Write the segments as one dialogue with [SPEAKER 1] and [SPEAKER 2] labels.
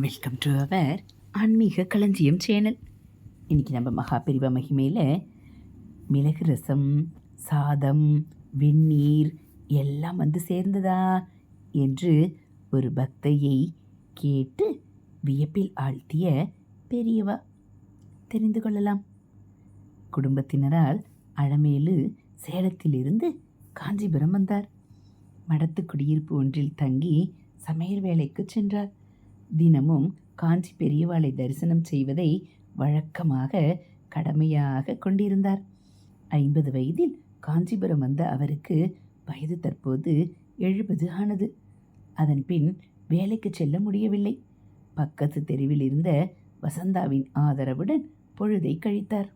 [SPEAKER 1] Welcome to our ஆன்மீக களஞ்சியம் channel. இன்றைக்கி நம்ம மகாபிரிவ மகிமையில் மிளகு ரசம் சாதம் வெந்நீர் எல்லாம் வந்து சேர்ந்ததா என்று ஒரு பக்தையை கேட்டு வியப்பில் ஆழ்த்திய பெரியவா. தெரிந்து கொள்ளலாம். குடும்பத்தினரால் அழமேலு சேலத்திலிருந்து காஞ்சிபுரம் வந்தார். மடத்து குடியிருப்பு ஒன்றில் தங்கி சமையல் வேலைக்கு சென்றார். தினமும் காஞ்சி பெரியவாளை தரிசனம் செய்வதை வழக்கமாக கடமையாக கொண்டிருந்தார். ஐம்பது வயதில் காஞ்சிபுரம் வந்த அவருக்கு வயது தற்போது எழுபது ஆனது. அதன் பின் வேலைக்கு செல்ல முடியவில்லை. பக்கத்து தெருவில் இருந்த வசந்தாவின் ஆதரவுடன் பொழுதை கழித்தார்.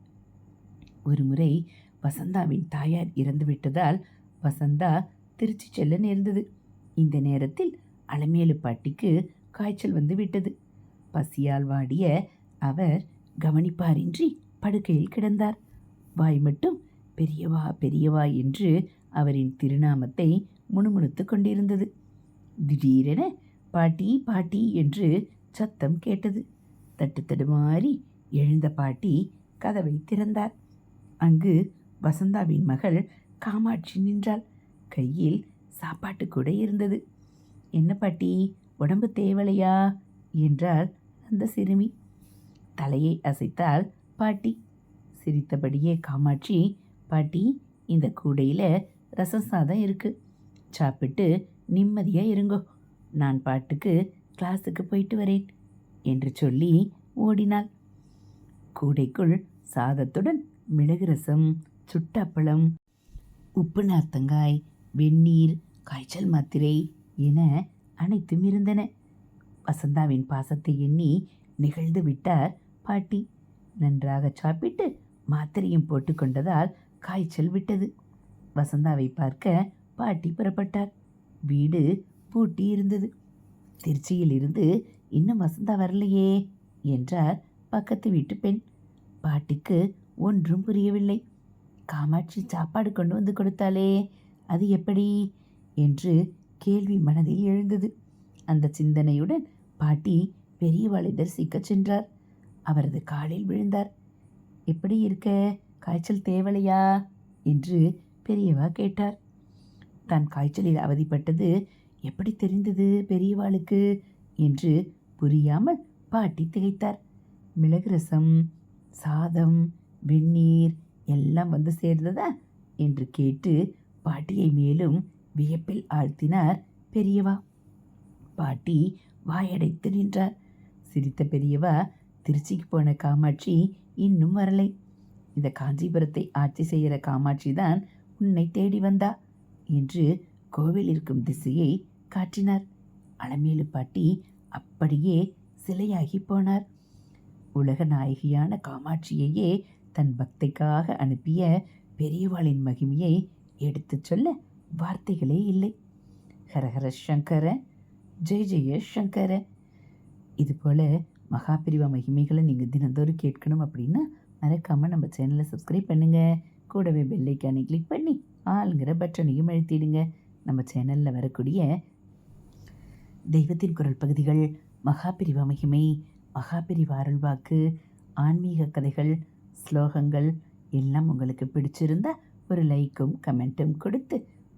[SPEAKER 1] ஒருமுறை வசந்தாவின் தாயார் இறந்துவிட்டதால் வசந்தா திருச்சி செல்ல நேர்ந்தது. இந்த நேரத்தில் அலமேலு பாட்டிக்கு காய்ச்சல் வந்து விட்டது. பசியால் வாடிய அவர் கவனிப்பாரின்றி படுக்கையில் கிடந்தார். வாய் மட்டும் பெரியவா பெரியவா என்று அவரின் திருநாமத்தை முணுமுணுத்து கொண்டிருந்தது. திடீரென பாட்டி பாட்டி என்று சத்தம் கேட்டது. தட்டு தடுமாறி எழுந்த பாட்டி கதவை திறந்தார். அங்கு வசந்தாவின் மகள் காமாட்சி நின்றாள். கையில் சாப்பாட்டு கூட இருந்தது. என்ன பாட்டி? உடம்பு தேவலையா? என்றாள் அந்த சிறுமி. தலையை அசைத்தால் பாட்டி. சிரித்தபடியே காமாட்சி பாட்டி இந்த கூடையில் ரசம் சாதம் இருக்குது சாப்பிட்டு நிம்மதியாக இருங்கோ. நான் பாட்டுக்கு கிளாஸுக்கு போயிட்டு வரேன் என்று சொல்லி ஓடினாள். கூடைக்குள் சாதத்துடன் மிளகு ரசம் சுட்டப்பழம் உப்பு நார்த்தங்காய் வெந்நீர் காய்ச்சல் மாத்திரை என அனைத்தும் இருந்தன. வசந்தாவின் பாசத்தை எண்ணி நிகழ்ந்து விட்டார் பாட்டி. நன்றாக சாப்பிட்டு மாத்திரையும் போட்டுக்கொண்டதால் காய்ச்சல் விட்டது. வசந்தாவை பார்க்க பாட்டி புறப்பட்டார். வீடு பூட்டி இருந்தது. திருச்சியில் இருந்து இன்னும் வசந்தா வரலையே என்றார் பக்கத்து வீட்டு பெண். பாட்டிக்கு ஒன்றும் புரியவில்லை. காமாட்சி சாப்பாடு கொண்டு வந்து கொடுத்தாளே அது எப்படி? என்று கேள்வி மனதில் எழுந்தது. அந்த சிந்தனையுடன் பாட்டி பெரியவாளை தரிசிக்கச் சென்றார். அவரது காலில் விழுந்தார். எப்படி இருக்க? காய்ச்சல் தேவலையா? என்று பெரியவா கேட்டார். தான் காய்ச்சலில் அவதிப்பட்டது எப்படி தெரிந்தது பெரியவாளுக்கு? என்று புரியாமல் பாட்டி திகைத்தார். மிளகு ரசம் சாதம் வெந்நீர் எல்லாம் வந்து சேர்ந்ததா? என்று கேட்டு பாட்டியை மேலும் வியப்பில் ஆழ்த்தினார் பெரியவா. பாட்டி வாயடைத்து நின்றார். சிரித்த பெரியவா திருச்சிக்கு போன காமாட்சி இன்னும் வரலை. இந்த காஞ்சிபுரத்தை ஆட்சி செய்கிற காமாட்சி தான் உன்னை தேடி வந்தா என்று கோவில் இருக்கும் திசையை காட்டினார். அலமேலு பாட்டி அப்படியே சிலையாகி போனார். உலக நாயகியான காமாட்சியையே தன் பக்தைக்காக அனுப்பிய பெரியவாளின் மகிமையை எடுத்துச் சொல்ல வார்த்தைகளே இல்லை. ஹரஹர சங்கர ஜெய ஜெய சங்கர. இது போல் மகாபிரிவ மகிமைகளை நீங்கள் தினந்தோறும் கேட்கணும் அப்படின்னா மறக்காமல் நம்ம சேனலை சப்ஸ்கிரைப் பண்ணுங்கள் கூடவே பெல்லைக்கானை கிளிக் பண்ணி ஆளுங்கிற பட்டனையும் அழுத்திடுங்க. நம்ம சேனலில் வரக்கூடிய தெய்வத்தின் குரல் பகுதிகள் மகாபிரிவ மகிமை மகாபிரிவ அருள்வாக்கு ஆன்மீக கதைகள் ஸ்லோகங்கள் எல்லாம் உங்களுக்கு பிடிச்சிருந்தா ஒரு லைக்கும் கமெண்ட்டும் கொடுத்து